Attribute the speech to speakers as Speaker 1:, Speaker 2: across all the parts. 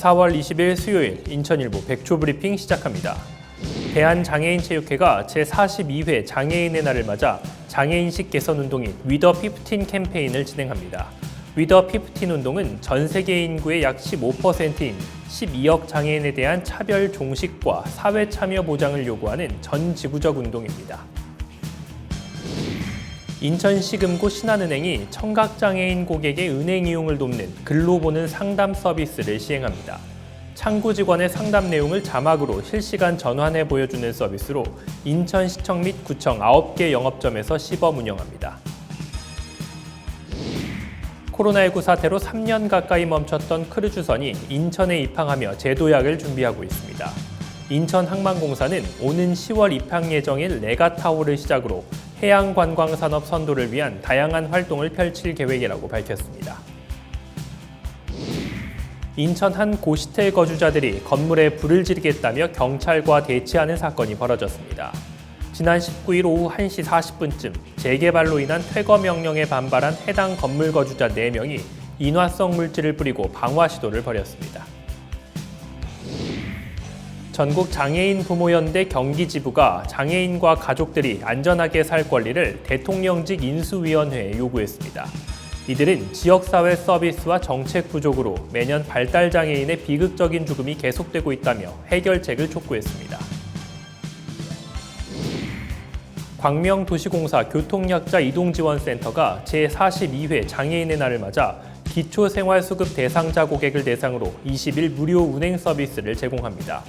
Speaker 1: 4월 20일 수요일 인천일보 백초 브리핑 시작합니다. 대한장애인체육회가 제42회 장애인의 날을 맞아 장애인식 개선 운동인 위더 15 캠페인을 진행합니다. 위더 15 운동은 전 세계 인구의 약 15%인 12억 장애인에 대한 차별 종식과 사회 참여 보장을 요구하는 전 지구적 운동입니다. 인천시금고 신한은행이 청각장애인 고객의 은행 이용을 돕는 글로 보는 상담 서비스를 시행합니다. 창구 직원의 상담 내용을 자막으로 실시간 전환해 보여주는 서비스로 인천시청 및 구청 9개 영업점에서 시범 운영합니다. 코로나19 사태로 3년 가까이 멈췄던 크루즈선이 인천에 입항하며 재도약을 준비하고 있습니다. 인천항만공사는 오는 10월 입항 예정일 레가타호를 시작으로 해양 관광 산업 선도를 위한 다양한 활동을 펼칠 계획이라고 밝혔습니다. 인천 한 고시텔 거주자들이 건물에 불을 지르겠다며 경찰과 대치하는 사건이 벌어졌습니다. 지난 19일 오후 1시 40분쯤 재개발로 인한 퇴거 명령에 반발한 해당 건물 거주자 4명이 인화성 물질을 뿌리고 방화 시도를 벌였습니다. 전국 장애인 부모연대 경기지부가 장애인과 가족들이 안전하게 살 권리를 대통령직 인수위원회에 요구했습니다. 이들은 지역사회 서비스와 정책 부족으로 매년 발달 장애인의 비극적인 죽음이 계속되고 있다며 해결책을 촉구했습니다. 광명도시공사 교통약자 이동지원센터가 제42회 장애인의 날을 맞아 기초생활수급 대상자 고객을 대상으로 20일 무료 운행 서비스를 제공합니다.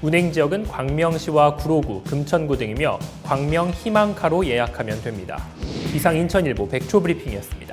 Speaker 1: 운행 지역은 광명시와 구로구, 금천구 등이며 광명 희망카로 예약하면 됩니다. 이상 인천일보 백초브리핑이었습니다.